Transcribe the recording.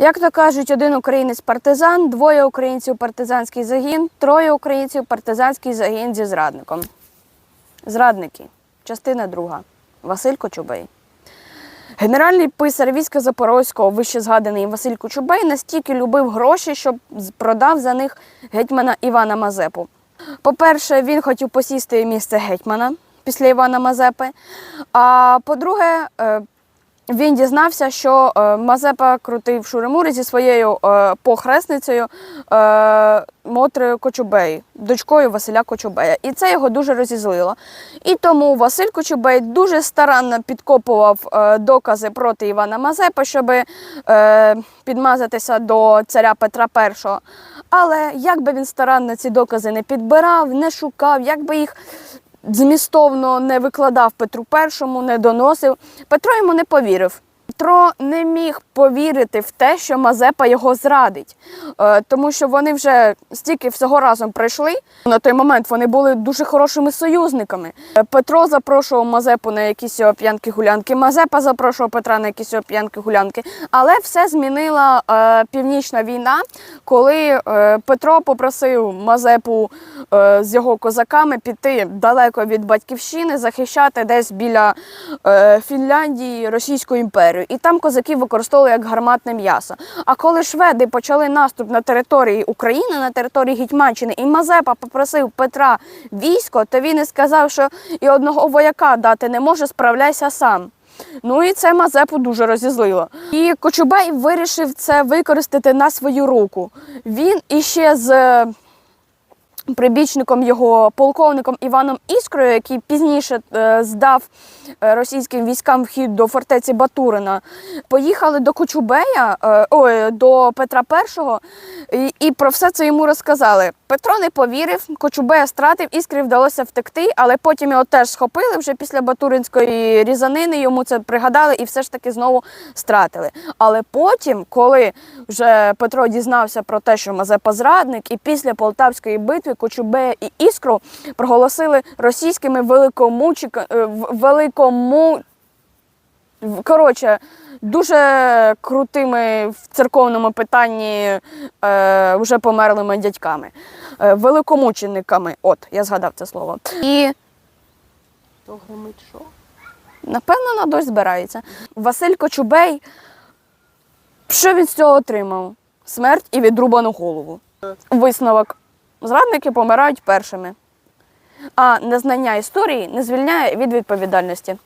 Як то кажуть, один українець партизан, двоє українців партизанський загін, троє українців партизанський загін зі зрадником. Зрадники. Частина друга. Василь Кочубей. Генеральний писар війська Запорозького, вище згаданий Василь Кочубей, настільки любив гроші, що продав за них гетьмана Івана Мазепу. По-перше, він хотів посісти місце гетьмана після Івана Мазепи. А по-друге, е, він дізнався, що е, Мазепа крутив шуримури зі своєю е, похресницею е, Мотрею Кочубей, дочкою Василя Кочубея. І це його дуже розізлило. І тому Василь Кочубей дуже старанно підкопував докази проти Івана Мазепи, щоб підмазатися до царя Петра І. Але як би він старанно ці докази не підбирав, не шукав, як би їх змістовно не викладав Петру І, не доносив. Петро йому не повірив. Петро не міг повірити в те, що Мазепа його зрадить, Е, тому що вони вже стільки всього разом пройшли. На той момент вони були дуже хорошими союзниками. Е, Петро запрошував Мазепу на якісь його п'янки-гулянки, Мазепа запрошував Петра на якісь його п'янки-гулянки. Але все змінила е, північна війна, коли Петро попросив Мазепу з його козаками піти далеко від батьківщини, захищати десь біля Фінляндії Російську імперію. І там козаків використовували як гарматне м'ясо. А коли шведи почали наступ на території України, на території Гетьманщини, і Мазепа попросив Петра військо, то він і сказав, що і одного вояка дати не може, справляйся сам. Ну і це Мазепу дуже розізлило. І Кочубей вирішив це використати на свою руку. Він іще з прибічником його полковником Іваном Іскрою, який пізніше е, здав е, російським військам вхід до фортеці Батурина, поїхали до Кочубея, е, ой, до Петра І, і, і про все це йому розказали. Петро не повірив, Кочубея стратив, іскрі вдалося втекти, але потім його теж схопили вже після Батуринської різанини. Йому це пригадали і все ж таки знову стратили. Але потім, коли вже Петро дізнався про те, що Мазепа зрадник, і після Полтавської битви Кочубея і Іскру проголосили російськими великомучиками великому. Коротше, дуже крутими в церковному питанні е, вже померлими дядьками, е, великомучениками. От, я згадав це слово. І То гримить що? Напевно, на дощ збирається. Василь Кочубей, що він з цього отримав? Смерть і відрубану голову. Висновок. Зрадники помирають першими. А незнання історії не звільняє від відповідальності.